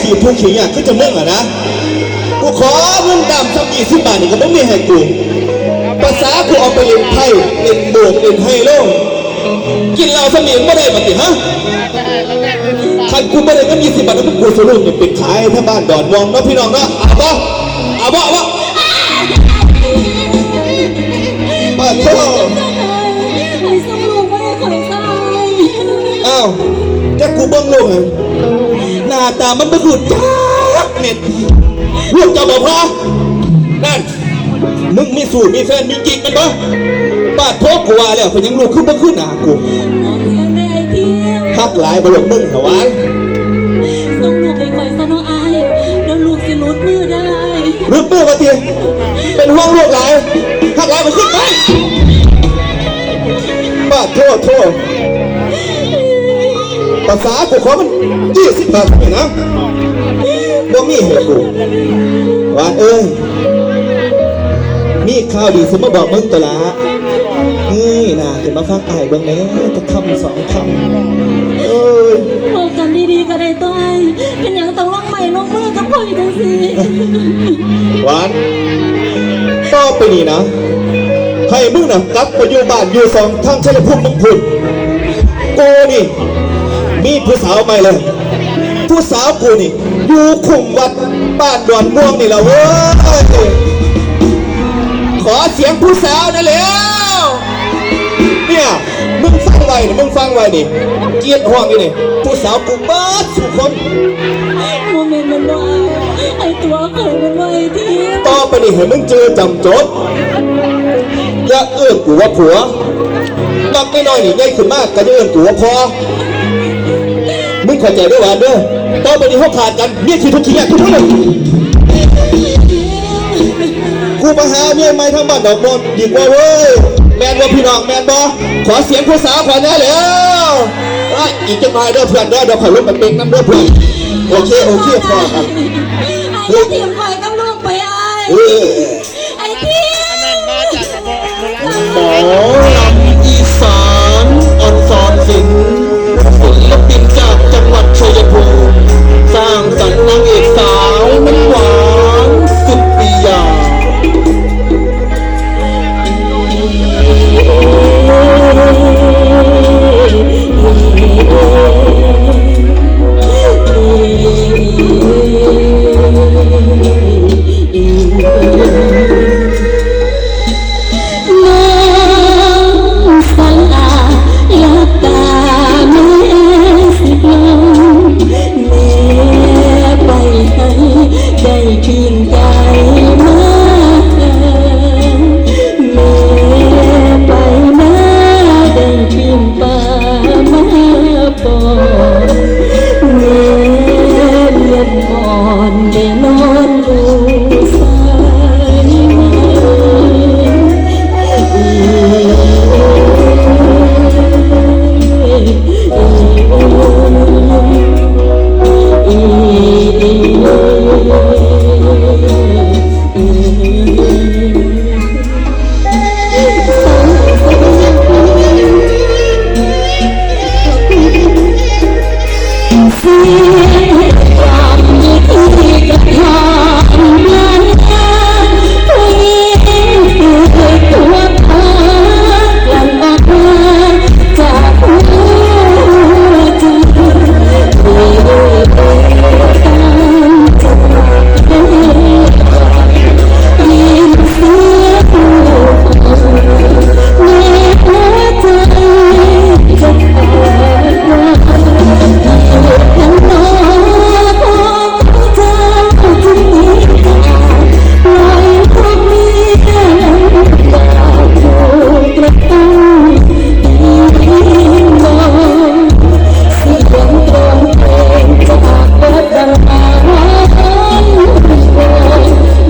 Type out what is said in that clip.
ขี่ทุกขี่อะก็จะมึงอะนะกูขอเงินดำสักยี่สิบบาทนี่ก็ไม่มีให้กูภาษากูเอาไปเล่นไพ่เล่นโบกเล่นไฮโลกินเหล้าสมิงไม่ได้ปฏิฮะคันกูไม่ได้เงินยี่สิบบาทแล้วพวกกูสรุปจะเป็นขายถ้าบ้านดอนมองเนาะพี่น้องเนาะเอาบ่เอาบ่เอาบ่มาเถอะไอ้สมลูกไม่ได้ข่อยตายอ้าวแต่กูเบิ่งลงอะ หน้าตามันไม่คือจ้าเน็ตพวกเจ้าบอกพอนั่นมึงมีสูตรมีแฟนมีกิ๊กมันปะป้าโทษกูว่าแล้วเพนยังลูกขึ้นมาขึ้นหนากูน้องเลี้ยงในไอเทียมพักหลายบลงมึงเหรอวะส่งลูกให้ข่อยซะเน้องอายเดี๋ยวลูกสิหลุดมือได้รึกมือมาเตียเป็นห้องลูกหลายพักหลายมันขึ้นไปป้าโทษโทษ ภาษากูขอมันยี่สิบบาทเองนะบ่มีเหตุกูหวานเอ้ยมีข่าวดีสมาบอกมึงตัวละนี่นะขึ้นมาฟังไอ้ายเบิ่งแหน่จะคำสองคำเอ้ยบอกกันดีๆก็ได้ตัวไอ้เป็นอย่างต้องลงใหม่ลงมือกับข่อยจังสิหวานต่อไปนี้นะให้มึงนะกลับไปอยู่บ้านอยู่สองทางชัยภูมิมึงพุ่นกูนี่ มีผู้สาวใหม่เลย ผู้สาวกูนี่ อยู่คุมวัดบ้านดอนม่วงนี่แหละเว้ย ขอเสียงผู้สาวได้แล้วเนี่ยมึงฟังไว้นี่มึงฟังไว้นี่เกียรติห้องนี่นี่ผู้สาวกูเบิดสุคนโมเมนต์มันว่าไอ้ตัวข่อยมันว่าไอ้เทียมต่อไปนี่ให้มึงเจอจำจดอย่าเอื้อนกูว่าผัวนักน้อยๆนี่ใหญ่ขึ้นมากก็จะเอื้อนกูว่าพอ มึงเข้าใจด้วยว่าเด้อต่อไปนี้เขาขาดกันเมียขี้ทุกขี้ยากทุกคนเลยกูมาหาเมียใหม่ทั้งบ้านดอกมนดีกว่าเว้ยแมนว่าพี่น้องแมนบอขอเสียงผู้สาวขอแน่แล้วเอ้ยอีกจะมาเด้อเพื่อนเด้อเดี๋ยวขอยลงไปเป็นน้ำเด้อเพื่อนโอเคโอเคพอครับไอ้เทียมข่อยกับลูกไปไอ้เออไอ้เทียมโอ้ ได้นอนดูสายมาเสีย